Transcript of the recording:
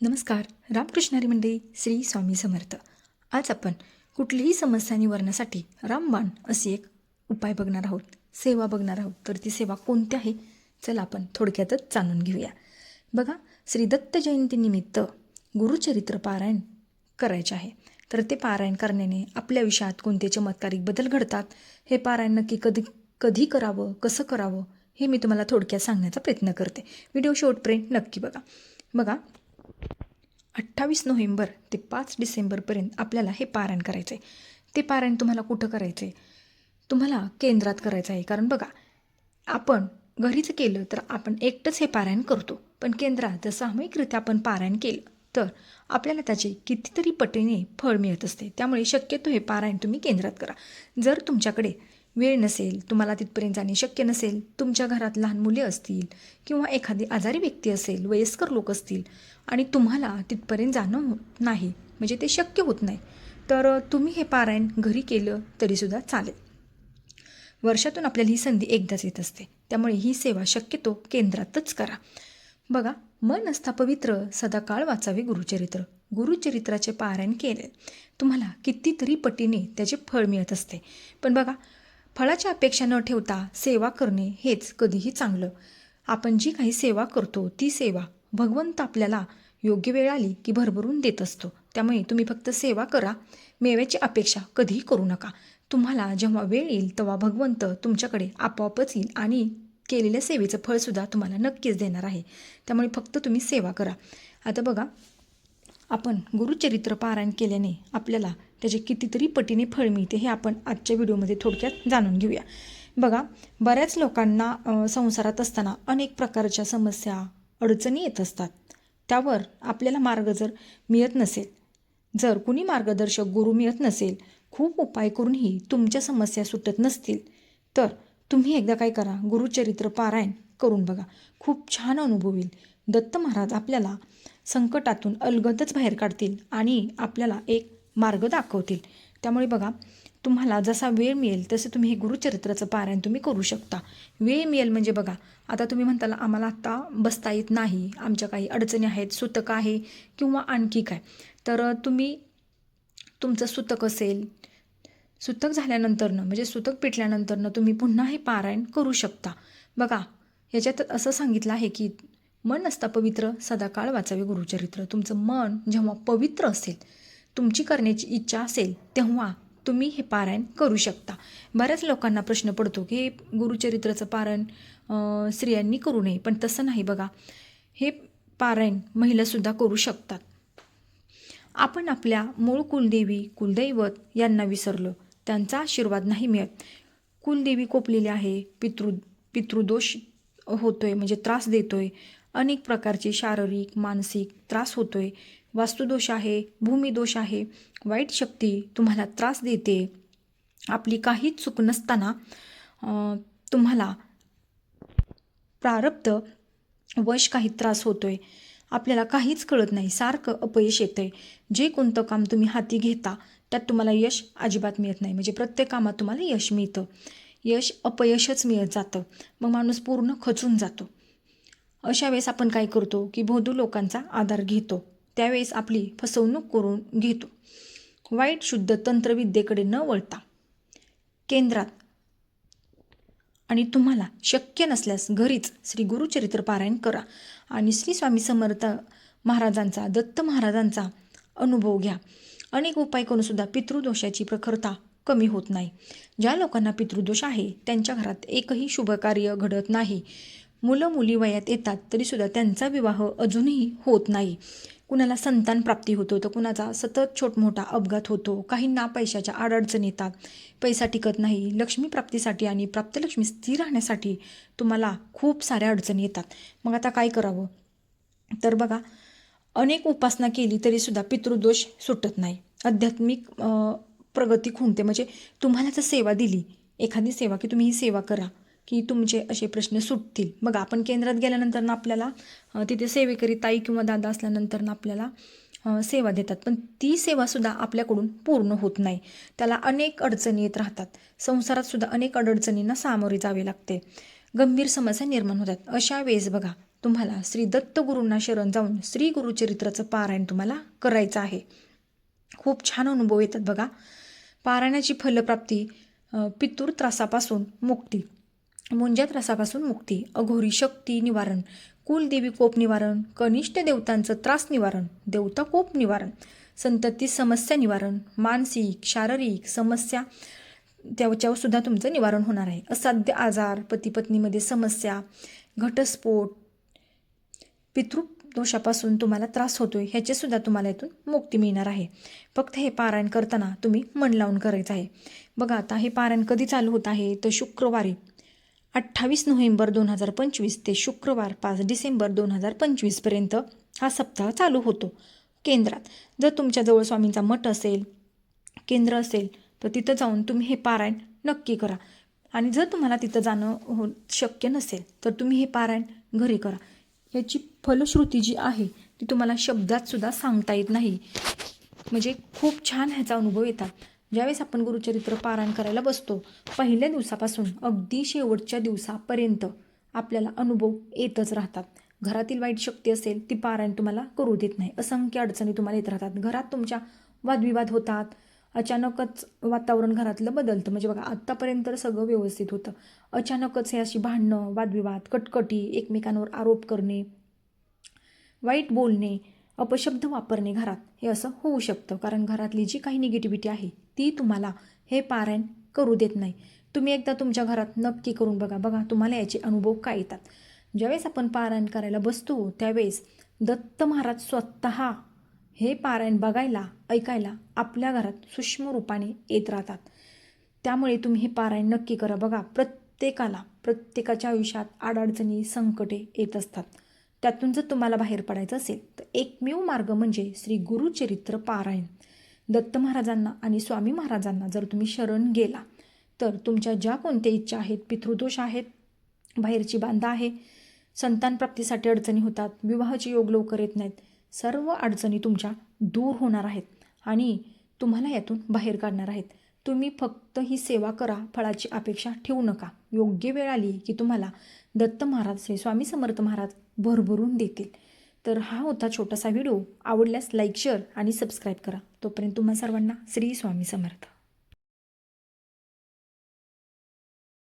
नमस्कार रामकृष्णारी मंडळी श्री स्वामी समर्थ. आज आपण कुठलीही समस्या निवारण्यासाठी रामबाण अशी एक उपाय बघणार आहोत सेवा बघणार आहोत. तर ती सेवा कोणती आहे? चला आपण थोडक्यातच जाणून घेऊया. बघा श्री दत्त जयंतीनिमित्त गुरुचरित्र पारायण करायचे आहे. तर ते पारायण करण्याने आपल्या विषयात कोणते चमत्कारिक बदल घडतात हे पारायण नक्की कधी कधी करावं कसं करावं हे मी तुम्हाला थोडक्यात सांगण्याचा प्रयत्न करते. व्हिडिओ शेवटपर्यंत नक्की बघा. बघा अठ्ठावीस नोव्हेंबर ते पाच डिसेंबरपर्यंत आपल्याला हे पारायण करायचं आहे ते पारायण तुम्हाला कुठं करायचं आहे तुम्हाला केंद्रात करायचं आहे. कारण बघा आपण घरीच केलं तर आपण एकटंच हे पारायण करतो. पण केंद्रात जर सामूहिकरित्या आपण पारायण केलं तर आपल्याला त्याचे कितीतरी पटीने फळ मिळत असते. त्यामुळे शक्यतो हे पारायण तुम्ही केंद्रात करा. जर तुमच्याकडे वेळ नसेल तुम्हाला तिथपर्यंत जाणे शक्य नसेल तुमच्या घरात लहान मुले असतील किंवा एखादी आजारी व्यक्ती असेल वयस्कर लोक असतील आणि तुम्हाला तिथपर्यंत जाणं होत नाही म्हणजे ते शक्य होत नाही तर तुम्ही हे पारायण घरी केलं तरीसुद्धा चालेल. वर्षातून आपल्याला ही संधी एकदाच येत असते त्यामुळे ही सेवा शक्यतो केंद्रातच करा. बघा मन असता पवित्र सदाकाळ वाचावे गुरुचरित्र. गुरुचरित्राचे पारायण केले. तुम्हाला कितीतरी पटीने त्याचे फळ मिळत असते. पण बघा फळाची अपेक्षा न ठेवता सेवा करणे हेच कधीही चांगलं. आपण जी काही सेवा करतो ती सेवा भगवंत आपल्याला योग्य वेळ आली की भरभरून देत असतो. त्यामुळे तुम्ही फक्त सेवा करा. मेव्याची अपेक्षा कधीही करू नका. तुम्हाला जेव्हा वेळ येईल तेव्हा भगवंत तुमच्याकडे आपोआपच येईल आणि केलेल्या सेवेचं फळसुद्धा तुम्हाला नक्कीच देणार आहे. त्यामुळे फक्त तुम्ही सेवा करा. आता बघा आपण गुरुचरित्र पारायण केल्याने आपल्याला त्याचे कितीतरी पटीने फळ मिळते हे आपण आजच्या व्हिडिओमध्ये थोडक्यात जाणून घेऊया. बघा बऱ्याच लोकांना संसारात असताना अनेक प्रकारच्या समस्या अडचणी येत असतात. त्यावर आपल्याला मार्ग जर मिळत नसेल जर कुणी मार्गदर्शक गुरु मिळत नसेल खूप उपाय करूनही तुमच्या समस्या सुटत नसतील तर तुम्ही एकदा काय करा गुरुचरित्र पारायण करून बघा. खूप छान अनुभव येईल. दत्त महाराज आपल्याला संकटातून अलगदच बाहेर काढतील आणि आपल्याला एक मार्ग दाखवतील. त्यामुळे बघा तुम्हाला जसा वेळ मिळेल तसं तुम्ही हे गुरुचरित्राचं पारायण तुम्ही करू शकता. वेळ मिळेल म्हणजे बघा आता तुम्ही म्हणताल आम्हाला आत्ता बसता येत नाही. आमच्या काही अडचणी आहेत सुतक आहे किंवा आणखी काय? तर तुम्ही तुमचं सुतक असेल सुतक झाल्यानंतरनं म्हणजे सुतक पिटल्यानंतरनं तुम्ही पुन्हा हे पारायण करू शकता. बघा याच्यात असं सांगितलं आहे की मन असता पवित्र सदाकाळ वाचावे गुरुचरित्र. तुमचं मन जेव्हा पवित्र असेल तुमची करण्याची इच्छा असेल तेव्हा तुम्ही हे पारायण करू शकता. बऱ्याच लोकांना प्रश्न पडतो की हे गुरुचरित्राचं पारायण स्त्रियांनी करू नये. पण तसं नाही बघा. हे पारायण महिलासुद्धा करू शकतात. आपण आपल्या मूळ कुलदेवी कुलदैवत यांना विसरलो. त्यांचा आशीर्वाद नाही मिळत. कुलदेवी कोपलेली आहे पितृ पितृदोष होतो आहे म्हणजे त्रास देतो आहे अनेक प्रकारचे शारीरिक मानसिक त्रास होतो आहे वास्तुदोष आहे भूमिदोष आहे वाईट शक्ती तुम्हाला त्रास देते. आपली काहीच चूक नसताना तुम्हाला प्रारब्ध वश काही त्रास होतो आहे आपल्याला काहीच कळत नाही सारखं अपयश येतं आहे जे कोणतं काम तुम्ही हाती घेता त्यात तुम्हाला यश अजिबात मिळत नाही. म्हणजे प्रत्येक कामात तुम्हाला यश मिळतं. यश अपयशच मिळत जातं. मग माणूस पूर्ण खचून जातो. अशा वेळेस आपण काय करतो की भोदू लोकांचा आधार घेतो. त्यावेळेस आपली फसवणूक करून घेतो. वाईट शुद्ध तंत्रविद्येकडे न वळता केंद्रात आणि तुम्हाला शक्य नसल्यास घरीच श्री गुरुचरित्र पारायण करा आणि श्री स्वामी समर्थ महाराजांचा दत्त महाराजांचा अनुभव घ्या. अनेक उपाय करूनसुद्धा पितृदोषाची प्रखरता कमी होत नाही. ज्या लोकांना पितृदोष आहे त्यांच्या घरात एकही शुभकार्य घडत नाही. मुलं मुली वयात येतात तरीसुद्धा त्यांचा विवाह अजूनही होत नाही. कुणाला संतान प्राप्ती होतो तर कुणाचा सतत छोट मोठा अपघात होतो. काहींना पैशाच्या आडअडचण येतात. पैसा टिकत नाही. लक्ष्मी प्राप्तीसाठी आणि प्राप्तलक्ष्मी स्थिर राहण्यासाठी तुम्हाला खूप साऱ्या अडचणी येतात. मग आता काय करावं? तर बघा अनेक उपासना केली तरीसुद्धा पितृदोष सुटत नाही. आध्यात्मिक प्रगती खुंटते म्हणजे तुम्हाला जर सेवा दिली एखादी सेवा की तुम्ही ही सेवा करा की तुमचे असे प्रश्न सुटतील. बघा आपण केंद्रात गेल्यानंतर ना आपल्याला तिथे सेवेकरी ताई किंवा दादा असल्यानंतर ना आपल्याला सेवा देतात. पण ती सेवासुद्धा आपल्याकडून पूर्ण होत नाही. त्याला अनेक अडचणी येत राहतात. संसारात सुद्धा अनेक अडचणींना सामोरे जावे लागते. गंभीर समस्या निर्माण होतात. अशा वेळेस बघा तुम्हाला श्री दत्तगुरूंना शरण जाऊन श्री गुरुचरित्राचं पारायण तुम्हाला करायचं आहे. खूप छान अनुभव येतात बघा. पारायणाची फलप्राप्ती पितूर पितृ त्रासापासून मुक्ती. मुंज्या त्रासापासून मुक्ती. अघोरी शक्ती निवारण. कुलदेवी कोप निवारण. कनिष्ठ देवतांचं त्रास निवारण. देवता कोप निवारण. संतती समस्या निवारण. मानसिक शारीरिक समस्या त्याच्यावर सुद्धा तुमचं निवारण होणार आहे. असाध्य आजार पती पत्नीमध्ये समस्या घटस्फोट पितृ दोषापासून तुम्हाला त्रास होतोय आहे ह्याचेसुद्धा तुम्हाला यातून मुक्ती मिळणार आहे. फक्त हे पारायण करताना तुम्ही मन लावून करायचं आहे. बघा आता हे पारायण कधी चालू होत आहे? तर शुक्रवारी अठ्ठावीस नोव्हेंबर दोन हजार पंचवीस ते शुक्रवार पाच डिसेंबर दोन हजार पंचवीसपर्यंत हा सप्ताह चालू होतो. केंद्रात जर तुमच्याजवळ स्वामींचा मठ असेल केंद्र असेल तर तिथं जाऊन तुम्ही हे पारायण नक्की करा. आणि जर तुम्हाला तिथं जाणं हो शक्य नसेल तर तुम्ही हे पारायण घरी करा. याची फलश्रुती जी आहे ती तुम्हाला शब्दातसुद्धा सांगता येत नाही. म्हणजे खूप छान ह्याचा अनुभव येतात. ज्यावेळेस आपण गुरुचरित्र पारायण करायला बसतो पहिल्या दिवसापासून अगदी शेवटच्या दिवसापर्यंत आपल्याला अनुभव येतच राहतात. घरातील वाईट शक्ती असेल ती पारायण तुम्हाला करू देत नाही. असंख्य अडचणी तुम्हाला येत राहतात. घरात तुमच्या वादविवाद होतात अचानकच वातावरण घरातलं बदलतं. म्हणजे बघा आत्तापर्यंत तर सगळं व्यवस्थित होतं. अचानकच हे अशी भांडणं वादविवाद कटकटी एकमेकांवर आरोप करणे वाईट बोलणे अपशब्द वापरणे घरात हे असं होऊ शकतं. कारण घरातली जी काही निगेटिव्हिटी आहे ती तुम्हाला हे पारायण करू देत नाही. तुम्ही एकदा तुमच्या घरात नक्की करून बघा. बघा तुम्हाला याचे अनुभव काय येतात. ज्यावेळेस आपण पारायण करायला बसतो त्यावेळेस दत्त महाराज स्वतः हे पारायण बघायला ऐकायला आपल्या घरात सूक्ष्म रूपाने येत राहतात. त्यामुळे तुम्ही हे पारायण नक्की करा बघा. प्रत्येकाला प्रत्येकाच्या आयुष्यात अडचणी संकटे येत असतात. त्यातून जर तुम्हाला बाहेर पडायचं असेल तर एकमेव मार्ग म्हणजे श्री गुरुचरित्र पारायण. दत्त महाराजांना आणि स्वामी महाराजांना जर तुम्ही शरण गेला तर तुमच्या ज्या कोणत्या इच्छा आहेत पितृदोष आहेत बाहेरची बांधा आहे संतान प्राप्तीसाठी अडचणी होतात विवाहाचे योग लवकर येत नाहीत सर्व अडचणी तुमच्या दूर होणार आहेत आणि तुम्हाला यातून बाहेर काढणार आहेत. तुम्ही फक्त ही सेवा करा फळाची अपेक्षा ठेवू नका. योग्य वेळ आली की तुम्हाला दत्त महाराज श्री स्वामी समर्थ महाराज भरभरून देतील. तर हा होता छोटासा व्हिडिओ. आवडल्यास लाईक शेअर आणि सबस्क्राईब करा. तोपर्यंत तुम्हा सर्वांना श्री स्वामी समर्थ.